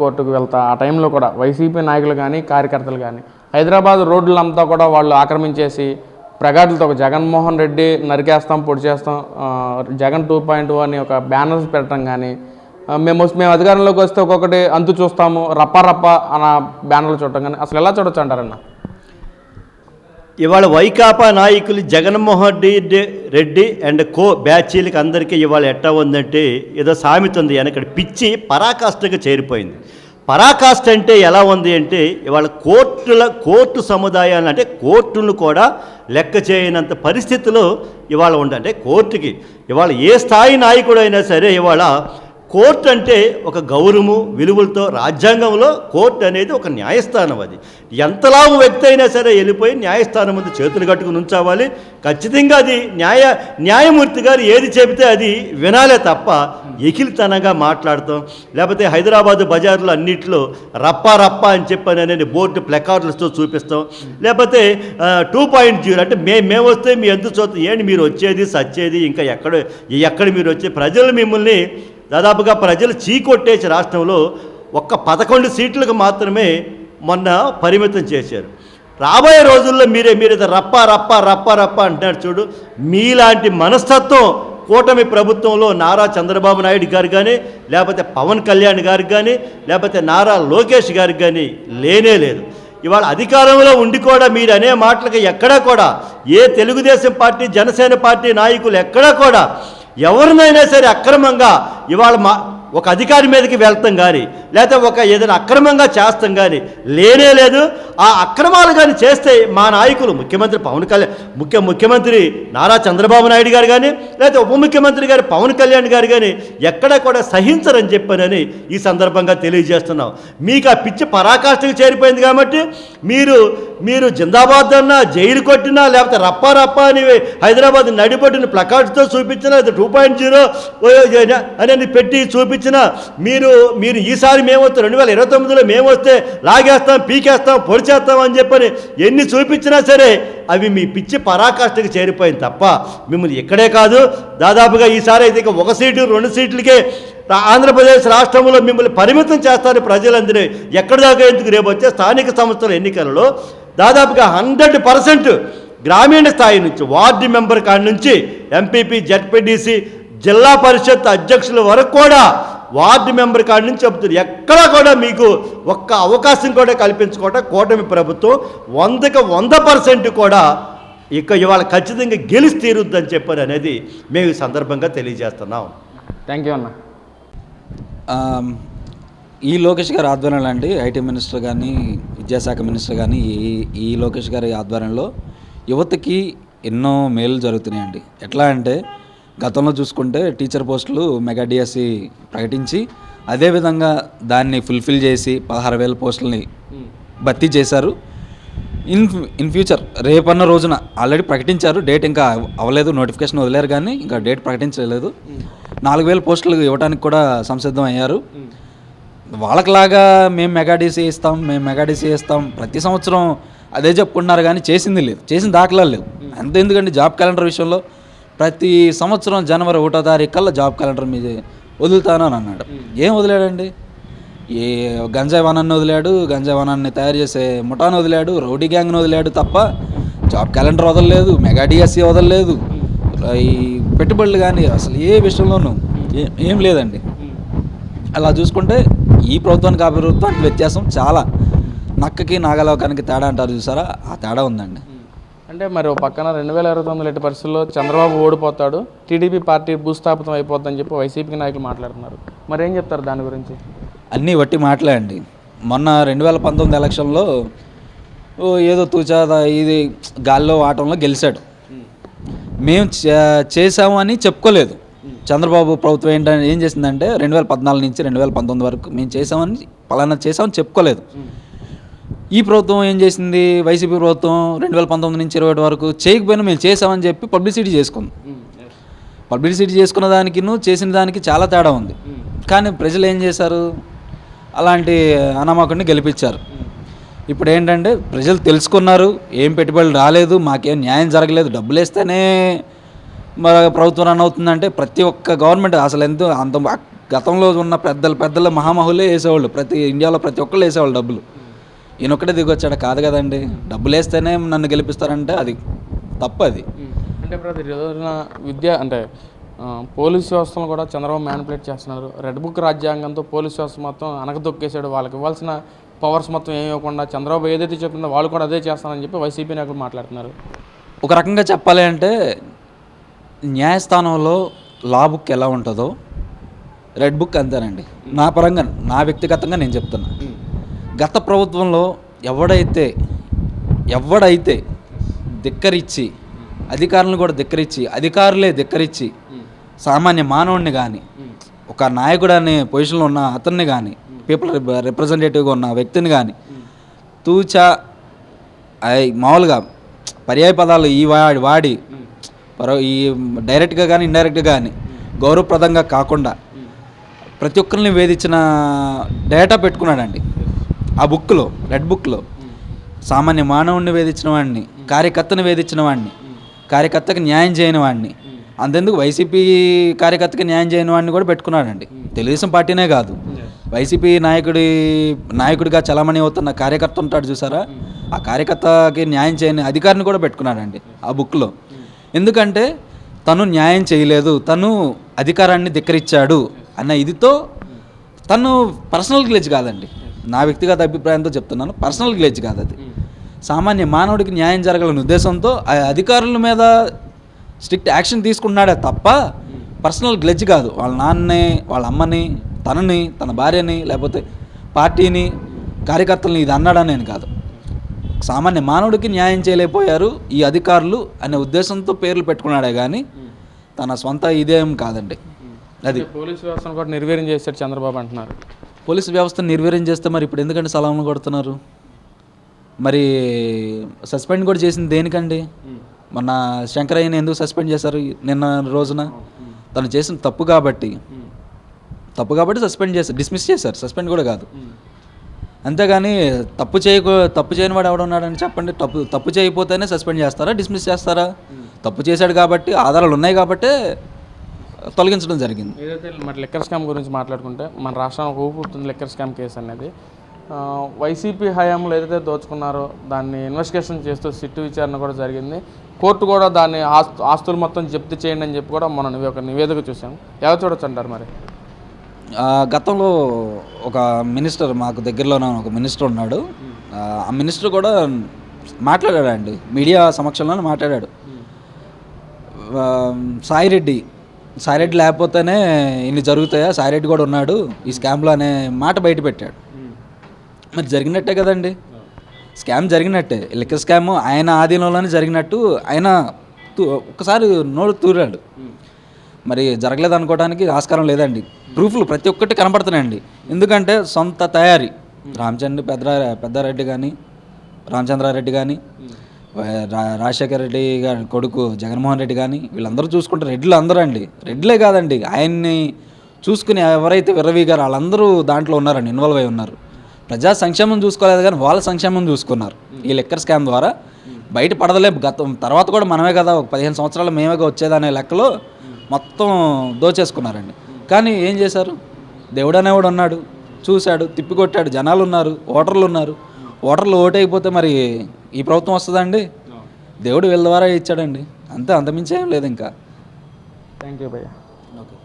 కోర్టుకు వెళ్తా. ఆ టైంలో కూడా వైసీపీ నాయకులు కానీ కార్యకర్తలు కానీ హైదరాబాద్ రోడ్లంతా కూడా వాళ్ళు ఆక్రమించేసి ప్రగాఢులతో ఒక జగన్మోహన్ రెడ్డి నరికేస్తాం పొడి చేస్తాం జగన్ టూ పాయింట్ అని ఒక బ్యానర్స్ పెట్టడం కానీ మేము మేము అధికారంలోకి వస్తే ఒక్కొక్కటి అంతు చూస్తాము రప్ప రప్ప అన్న బ్యానర్లు చూడటం కానీ అసలు ఎలా చూడొచ్చు అంటారన్న? ఇవాళ వైకాపా నాయకులు జగన్మోహన్ రెడ్డి రెడ్డి అండ్ కో బ్యాచీలకు అందరికీ ఇవాళ ఎట్టా ఉందంటే ఏదో సామెత ఉంది. వెనకడ పిచ్చి పరాకాష్ఠగా చేరిపోయింది. పరాకాష్ఠ అంటే ఎలా ఉంది అంటే ఇవాళ కోర్టుల కోర్టు సముదాయాలు అంటే కోర్టును కూడా లెక్క చేయనంత పరిస్థితిలో ఇవాళ ఉండే అంటే కోర్టుకి. ఇవాళ ఏ స్థాయి నాయకుడైనా సరే ఇవాళ కోర్టు అంటే ఒక గౌరవము విలువలతో రాజ్యాంగంలో కోర్టు అనేది ఒక న్యాయస్థానం అది. ఎంతలావు వ్యక్తి అయినా సరే వెళ్ళిపోయి న్యాయస్థానం ముందు చేతులు కట్టుకుని ఉంచావాలి. ఖచ్చితంగా అది న్యాయ న్యాయమూర్తి గారు ఏది చెబితే అది వినాలే తప్ప ఎకిలితనంగా మాట్లాడతాం. లేకపోతే హైదరాబాద్ బజార్లో అన్నింటిలో రప్పా రప్పా అని చెప్పని అనేది బోర్డు ప్లకార్డులతో చూపిస్తాం. లేకపోతే టూ పాయింట్ జీరో అంటే మే మేము వస్తే మీ ఎందుకు చూస్తాం ఏంటి మీరు వచ్చేది సచ్చేది ఇంకా ఎక్కడ ఎక్కడ మీరు వచ్చే ప్రజలు మిమ్మల్ని దాదాపుగా ప్రజలు చీకొట్టేసి రాష్ట్రంలో ఒక్క పదకొండు సీట్లకు మాత్రమే మొన్న పరిమితం చేశారు. రాబోయే రోజుల్లో మీరే మీరు రప్ప రప్ప రప్ప రప్ప అంటున్నారు చూడు. మీలాంటి మనస్తత్వం కూటమి ప్రభుత్వంలో నారా చంద్రబాబు నాయుడు గారు కానీ లేకపోతే పవన్ కళ్యాణ్ గారికి కానీ లేకపోతే నారా లోకేష్ గారికి కానీ లేనే లేదు. ఇవాళ అధికారంలో ఉండి కూడా మీరు అనే మాటలకి ఎక్కడా కూడా ఏ తెలుగుదేశం పార్టీ జనసేన పార్టీ నాయకులు ఎక్కడా కూడా ఎవరినైనా సరే అక్రమంగా ఇవాళ మా ఒక అధికారి మీదకి వెళ్తాం కానీ లేకపోతే ఒక ఏదైనా అక్రమంగా చేస్తాం కానీ లేనే లేదు. ఆ అక్రమాలు కానీ చేస్తే మా నాయకులు ముఖ్యమంత్రి పవన్ కళ్యాణ్ ముఖ్య ముఖ్యమంత్రి నారా చంద్రబాబు నాయుడు గారు కానీ లేకపోతే ఉప ముఖ్యమంత్రి గారు పవన్ కళ్యాణ్ గారు కానీ ఎక్కడ కూడా సహించరని చెప్పానని ఈ సందర్భంగా తెలియజేస్తున్నాం. మీకు ఆ పిచ్చి పరాకాష్ఠకు చేరిపోయింది కాబట్టి మీరు మీరు జిందాబాద్ అన్నా జైలు కొట్టినా లేకపోతే రప్పా రప్పా అని హైదరాబాద్ నడిపొట్టిన ప్లకార్డ్స్తో చూపించినా లేదా టూ పాయింట్ జీరో అని పెట్టి చూపించినా మీరు మీరు ఈసారి మేము వస్తే రెండు వేల ఇరవై తొమ్మిదిలో మేము వస్తే లాగేస్తాం పీకేస్తాం పొడిచేస్తాం అని చెప్పని ఎన్ని చూపించినా సరే అవి మీ పిచ్చి పరాకాష్ఠకి చేరిపోయింది తప్ప మిమ్మల్ని ఇక్కడే కాదు. దాదాపుగా ఈసారి అయితే ఇక ఒక సీటు రెండు సీట్లకే ఆంధ్రప్రదేశ్ రాష్ట్రంలో మిమ్మల్ని పరిమితం చేస్తారు ప్రజలందరూ ఎక్కడ దాకా ఎందుకు రేపు వచ్చే స్థానిక సంస్థల ఎన్నికలలో దాదాపుగా హండ్రెడ్ పర్సెంట్ గ్రామీణ స్థాయి నుంచి వార్డు మెంబర్ కాడి నుంచి ఎంపీపీ జడ్పీటీసీ జిల్లా పరిషత్ అధ్యక్షుల వరకు కూడా వార్డు మెంబర్ కాడి నుంచి చెబుతారు ఎక్కడా కూడా మీకు ఒక్క అవకాశం కూడా కల్పించుకోవటం కూటమి ప్రభుత్వం వందకి వంద పర్సెంట్ కూడా ఇక ఇవాళ ఖచ్చితంగా గెలిచి తీరుద్దని చెప్పారు అనేది మేము ఈ సందర్భంగా తెలియజేస్తున్నాం. థ్యాంక్ యూ అన్న. ఈ లోకేష్ గారి ఆధ్వర్యంలో అండి ఐటీ మినిస్టర్ కానీ విద్యాశాఖ మినిస్టర్ కానీ ఈ ఈ లోకేష్ గారి ఆధ్వర్యంలో యువతకి ఎన్నో మేలు జరుగుతున్నాయండి. ఎట్లా అంటే గతంలో చూసుకుంటే టీచర్ పోస్టులు మెగా డిఎస్సి ప్రకటించి అదేవిధంగా దాన్ని ఫుల్ఫిల్ చేసి పదహారు వేల పోస్టులని భర్తీ చేశారు. ఇన్ ఇన్ ఫ్యూచర్ రేపన్న రోజున ఆల్రెడీ ప్రకటించారు డేట్ ఇంకా అవ్వలేదు నోటిఫికేషన్ వదిలేరు కానీ ఇంకా డేట్ ప్రకటించలేదు. నాలుగు వేల పోస్టులు ఇవ్వడానికి కూడా సంసిద్ధం అయ్యారు. వాళ్ళకిలాగా మేము మెగాడీసీ ఇస్తాం మేము మెగాడీసీ ఇస్తాం ప్రతి సంవత్సరం అదే చెప్పుకుంటున్నారు కానీ చేసింది లేదు చేసిన దాఖలాలు లేవు. అంత ఎందుకంటే జాబ్ క్యాలెండర్ విషయంలో ప్రతి సంవత్సరం జనవరి ఒకటో తారీఖు కల్లా జాబ్ క్యాలెండర్ మీద వదులుతాను అని అన్నాడు. ఏం వదిలాడండి? ఏ గంజాయి వనాన్ని వదిలాడు గంజాయి వనాన్ని తయారు చేసే ముఠాను వదిలాడు రౌడీ గ్యాంగ్ని వదిలాడు తప్ప జాబ్ క్యాలెండర్ వదలలేదు మెగా డిఎస్సి వదలలేదు. ఈ పెట్టుబడులు కానీ అసలు ఏ విషయంలోనూ ఏ- ఏం లేదండి. అలా చూసుకుంటే ఈ ప్రభుత్వానికి ఆ ప్రభుత్వానికి వ్యత్యాసం చాలా. నక్కకి నాగలోకానికి తేడా అంటారు చూసారా? ఆ తేడా ఉందండి. అంటే మరి ఓ పక్కన రెండు వేల ఇరవై తొమ్మిది ఎట్టి పరిస్థితుల్లో చంద్రబాబు ఓడిపోతాడు టీడీపీ పార్టీ భూస్థాపితం అయిపోద్దని చెప్పి వైసీపీ నాయకులు మాట్లాడుతున్నారు. మరి ఏం చెప్తారు దాని గురించి? అన్నీ వట్టి మాట్లాడండి. మొన్న రెండు వేల పంతొమ్మిది ఎలక్షన్లో ఓ ఏదో తూచా ఇది గాల్లో ఆటంలో గెలిచాడు. మేము చే- చేసాము అని చెప్పుకోలేదు. చంద్రబాబు ప్రభుత్వం ఏంటంటే ఏం చేసిందంటే రెండు వేల పద్నాలుగు నుంచి రెండు వేల పంతొమ్మిది వరకు మేము చేసామని పలానా చేసామని చెప్పుకోలేదు. ఈ ప్రభుత్వం ఏం చేసింది? వైసీపీ ప్రభుత్వం రెండు వేల పంతొమ్మిది నుంచి ఇరవై వరకు చేయకపోయినా మేము చేసామని చెప్పి పబ్లిసిటీ చేసుకుంది. పబ్లిసిటీ చేసుకున్న దానికి చేసిన దానికి చాలా తేడా ఉంది. కానీ ప్రజలు ఏం చేశారు? అలాంటి అనామకుడిని గెలిపించారు. ఇప్పుడు ఏంటంటే ప్రజలు తెలుసుకున్నారు ఏం పెట్టుబడులు రాలేదు మాకేం న్యాయం జరగలేదు డబ్బులు వేస్తేనే ప్రభుత్వం రన్ అవుతుందంటే ప్రతి ఒక్క గవర్నమెంట్ అసలు ఎంతో అంత గతంలో ఉన్న పెద్దలు పెద్దల మహామహులే వేసేవాళ్ళు ప్రతి ఇండియాలో ప్రతి ఒక్కళ్ళు వేసేవాళ్ళు డబ్బులు. ఈయన ఒక్కడే దిగొచ్చాడు. కాదు కదండి. డబ్బులు వేస్తేనే నన్ను గెలిపిస్తారంటే అది తప్పు అది. అంటే బ్రదర్ విద్య అంటే పోలీస్ వ్యవస్థను కూడా చంద్రబాబు మ్యానిపులేట్ చేస్తున్నారు. రెడ్ బుక్ రాజ్యాంగంతో పోలీస్ వ్యవస్థ మొత్తం అనకదొక్కేసాడు వాళ్ళకి ఇవ్వాల్సిన పవర్స్ మొత్తం ఏమి ఇవ్వకుండా చంద్రబాబు ఏదైతే చెప్పిందో వాళ్ళు కూడా అదే చేస్తారని చెప్పి వైసీపీ నాయకులు మాట్లాడుతున్నారు. ఒక రకంగా చెప్పాలి అంటే న్యాయస్థానంలో లా బుక్ ఎలా ఉంటుందో రెడ్ బుక్ అంతేనండి. నా పరంగా నా వ్యక్తిగతంగా నేను చెప్తున్నా. గత ప్రభుత్వంలో ఎవడైతే ఎవడైతే ధిక్కరించి అధికారులను కూడా ధిక్కరించి అధికారులే ధిక్కరించి సామాన్య మానవుడిని కానీ ఒక నాయకుడు అనే పొజిషన్లో ఉన్న అతన్ని కానీ పీపుల్ రిప్రజెంటేటివ్గా ఉన్న వ్యక్తిని కానీ తూచా అయ్ మామూలుగా పర్యాయ పదాలు ఈ వాడి వాడి పరో ఈ డైరెక్ట్గా కానీ ఇండైరెక్ట్గా కానీ గౌరవప్రదంగా కాకుండా ప్రతి ఒక్కరిని వేధించిన డేటా పెట్టుకున్నాడండి. ఆ బుక్లో రెడ్ బుక్లో సామాన్య మానవుడిని వేధించిన వాడిని కార్యకర్తను వేధించిన వాడిని కార్యకర్తకి న్యాయం చేయని వాడిని అంతెందుకు వైసీపీ కార్యకర్తకి న్యాయం చేయని వాడిని కూడా పెట్టుకున్నాడండి. తెలుగుదేశం పార్టీనే కాదు. వైసీపీ నాయకుడి నాయకుడిగా చలామణి అవుతున్న కార్యకర్త ఉంటాడు చూసారా? ఆ కార్యకర్తకి న్యాయం చేయని అధికారిని కూడా పెట్టుకున్నాడండి ఆ బుక్లో. ఎందుకంటే తను న్యాయం చేయలేదు తను అధికారాన్ని ధిక్కరించాడు అన్న ఇదితో తను పర్సనల్ గ్లేజ్ కాదండి. నా వ్యక్తిగత అభిప్రాయంతో చెప్తున్నాను. పర్సనల్ గ్లేజ్ కాదు అది. సామాన్య మానవుడికి న్యాయం జరగాలనే ఉద్దేశంతో ఆ అధికారుల మీద స్ట్రిక్ట్ యాక్షన్ తీసుకున్నాడే తప్ప పర్సనల్ గ్లెజ్ కాదు. వాళ్ళ నాన్నని వాళ్ళ అమ్మని తనని తన భార్యని లేకపోతే పార్టీని కార్యకర్తలని ఇది అన్నాడని నేను కాదు. సామాన్య మానవుడికి న్యాయం చేయలేకపోయారు ఈ అధికారులు అనే ఉద్దేశంతో పేర్లు పెట్టుకున్నాడే కానీ తన సొంత ఇదేం కాదండి. అది. పోలీస్ వ్యవస్థను కూడా నిర్వీర్యం చేశాడు చంద్రబాబు అంటున్నారు. పోలీసు వ్యవస్థను నిర్వీర్యం చేస్తే మరి ఇప్పుడు ఎందుకంటే సలాంలు కొడుతున్నారు? మరి సస్పెండ్ కూడా చేసింది దేనికండి? మొన్న శంకరయ్యని ఎందుకు సస్పెండ్ చేశారు నిన్న రోజున? తను చేసిన తప్పు కాబట్టి. తప్పు కాబట్టి సస్పెండ్ చేశారు డిస్మిస్ చేశారు. సస్పెండ్ కూడా కాదు. అంతేగాని తప్పు చేయకు తప్పు చేయని వాడు ఎవడున్నాడని చెప్పండి. తప్పు తప్పు చేయకపోతేనే సస్పెండ్ చేస్తారా? డిస్మిస్ చేస్తారా? తప్పు చేశాడు కాబట్టి ఆధారాలు ఉన్నాయి కాబట్టే తొలగించడం జరిగింది. ఏదైతే మరి లిక్కర్ స్కామ్ గురించి మాట్లాడుకుంటే మన రాష్ట్రానికి ఒక ఊపు పుట్టింది లిక్కర్ స్కామ్ కేసు అనేది. వైసీపీ హయాంలో ఏదైతే దోచుకున్నారో దాన్ని ఇన్వెస్టిగేషన్ చేస్తూ సిట్టు విచారణ కూడా జరిగింది. కోర్టు కూడా దాన్ని ఆస్తు ఆస్తులు మొత్తం జప్తు చేయండి అని చెప్పి కూడా మనం ఒక నివేదిక చూసాం. ఎవరు చూడొచ్చు అంటారు మరి? గతంలో ఒక మినిస్టర్ మాకు దగ్గరలోనే ఒక మినిస్టర్ ఉన్నాడు. ఆ, మినిస్టర్ కూడా మాట్లాడాడు అండి మీడియా సమక్షంలో మాట్లాడాడు. సాయిరెడ్డి సాయిరెడ్డి లేకపోతేనే ఇన్ని జరుగుతాయా? సాయిరెడ్డి కూడా ఉన్నాడు. ఈ స్కామ్లో అనే మాట బయట పెట్టాడు. మరి జరిగినట్టే కదండి. స్కామ్ జరిగినట్టే. లిక్కర్ స్కామ్ ఆయన ఆధీనంలోనే జరిగినట్టు ఆయన తూ- ఒక్కసారి తూరాడు. మరి జరగలేదు అనుకోవడానికి ఆస్కారం లేదండి. ప్రూఫ్లు ప్రతి ఒక్కటి కనపడుతున్నాయండి ఎందుకంటే సొంత తయారీ. రామచంద్ర పెద్ద పెద్దారెడ్డి కానీ రామచంద్రారెడ్డి కానీ రాజశేఖర రెడ్డి గారి కొడుకు జగన్మోహన్ రెడ్డి కానీ వీళ్ళందరూ చూసుకుంటే రెడ్లు అందరూ అండి రెడ్లే కాదండి. ఆయన్ని చూసుకుని ఎవరైతే విర్రవీగారో వాళ్ళందరూ దాంట్లో ఉన్నారండి ఇన్వాల్వ్ అయి ఉన్నారు. ప్రజా సంక్షేమం చూసుకోలేదు కానీ వాళ్ళ సంక్షేమం చూసుకున్నారు. ఈ లెక్కర్ స్కామ్ ద్వారా బయట పడదలే. గతం తర్వాత కూడా మనమే కదా ఒక పదిహేను సంవత్సరాలు మేమేగా వచ్చేదనే లెక్కలో మొత్తం దోచేసుకున్నారండి. కానీ ఏం చేశారు? దేవుడు అనేవాడు ఉన్నాడు. చూశాడు తిప్పికొట్టాడు జనాలు ఉన్నారు ఓటర్లు ఉన్నారు. ఓటర్లు ఓటైపోతే మరి ఈ ప్రభుత్వం వస్తుందండి దేవుడు వీళ్ళ ద్వారా ఇచ్చాడండి. అంతే అంతమించి ఏం లేదు ఇంకా. థ్యాంక్ యూ భయ్యా ఓకే